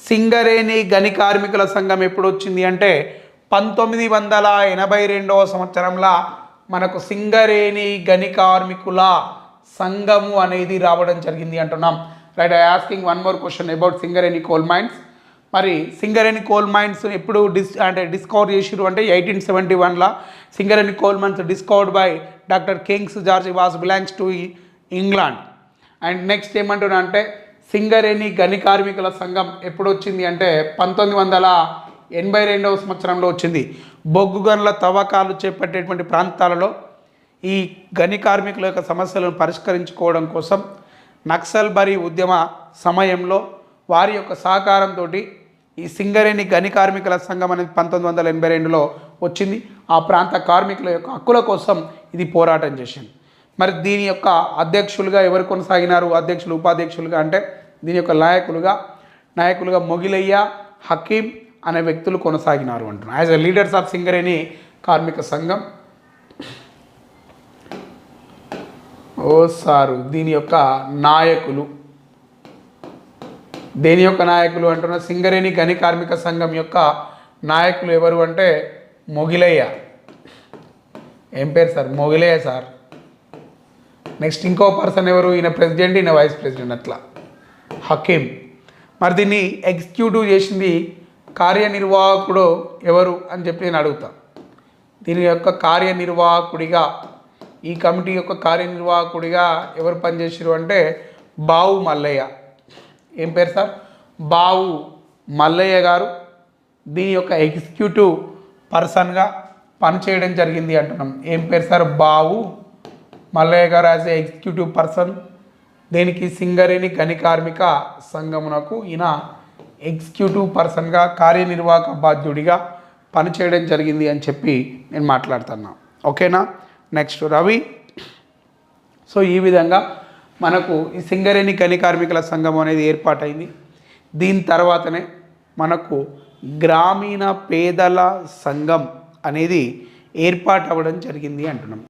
సింగరేణి గని కార్మికుల సంఘం ఎప్పుడు వచ్చింది అంటే పంతొమ్మిది వందల ఎనభై రెండవ సంవత్సరంలో మనకు సింగరేణి గని కార్మికుల సంఘము అనేది రావడం జరిగింది అంటున్నాం. Right I asking one more question about Singareni coal mines మరి సింగరేణి కోల్ మైన్స్ ఎప్పుడు డిస్ అంటే డిస్కవర్ చేసిరు అంటే ఎయిటీన్ సెవెంటీ వన్లో Singareni coal mines discovered by doctor kings george was belongs to England and next ఏమంటున్నా అంటే సింగరేణి గని కార్మికుల సంఘం ఎప్పుడు వచ్చింది అంటే పంతొమ్మిది వందల ఎనభై రెండవ సంవత్సరంలో వచ్చింది. బొగ్గు గనుల తవ్వకాలు చేపట్టేటువంటి ప్రాంతాలలో ఈ గని కార్మికుల యొక్క సమస్యలను పరిష్కరించుకోవడం కోసం నక్సల్ బరీ ఉద్యమ సమయంలో వారి యొక్క సహకారంతో ఈ సింగరేణి గని కార్మికుల సంఘం అనేది పంతొమ్మిది వందల ఎనభై రెండులో వచ్చింది. ఆ ప్రాంత కార్మికుల యొక్క హక్కుల కోసం ఇది పోరాటం చేసింది. మరి దీని యొక్క అధ్యక్షులుగా ఎవరు కొనసాగినారు? అధ్యక్షులు ఉపాధ్యక్షులుగా అంటే దీని యొక్క నాయకులుగా నాయకులుగా మొగిలయ్య హకీం అనే వ్యక్తులు కొనసాగినారు అంటున్నారు as a leaders of Singareni కార్మిక సంఘం. ఓ సారు దీని యొక్క నాయకులు. దేని యొక్క నాయకులు అంటున్న? సింగరేణి గని కార్మిక సంఘం యొక్క నాయకులు ఎవరు అంటే మొగిలయ్య. ఏం పేరు సార్? మొగిలయ్య సార్. నెక్స్ట్ ఇంకో పర్సన్ ఎవరు? ఈయన ప్రెసిడెంట్ ఈయన వైస్ ప్రెసిడెంట్ అట్లా. హకీం. మరి దీన్ని ఎగ్జిక్యూటివ్ చేసింది కార్యనిర్వాహకుడు ఎవరు అని చెప్పి నేను అడుగుతా. దీని యొక్క కార్యనిర్వాహకుడిగా ఈ కమిటీ యొక్క కార్యనిర్వాహకుడిగా ఎవరు పనిచేసారు అంటే బావు మల్లయ్య. ఏం పేరు సార్? బావు మల్లయ్య గారు దీని యొక్క ఎగ్జిక్యూటివ్ పర్సన్గా పనిచేయడం జరిగింది అంటున్నాం. ఏం పేరు సార్? బావు మల్లయ్య గారు యాజ్ ఎగ్జిక్యూటివ్ పర్సన్. దీనికి సింగరేణి గని కార్మిక సంఘమునకు ఈయన ఎగ్జిక్యూటివ్ పర్సన్గా కార్యనిర్వాహక బాధ్యుడిగా పనిచేయడం జరిగింది అని చెప్పి నేను మాట్లాడుతున్నా. ఓకేనా? నెక్స్ట్ రవి. సో ఈ విధంగా మనకు ఈ సింగరేణి గని కార్మికుల సంఘం అనేది ఏర్పాటైంది. దీని తర్వాతనే మనకు గ్రామీణ పేదల సంఘం అనేది ఏర్పాటు అవ్వడం జరిగింది అంటున్నాం.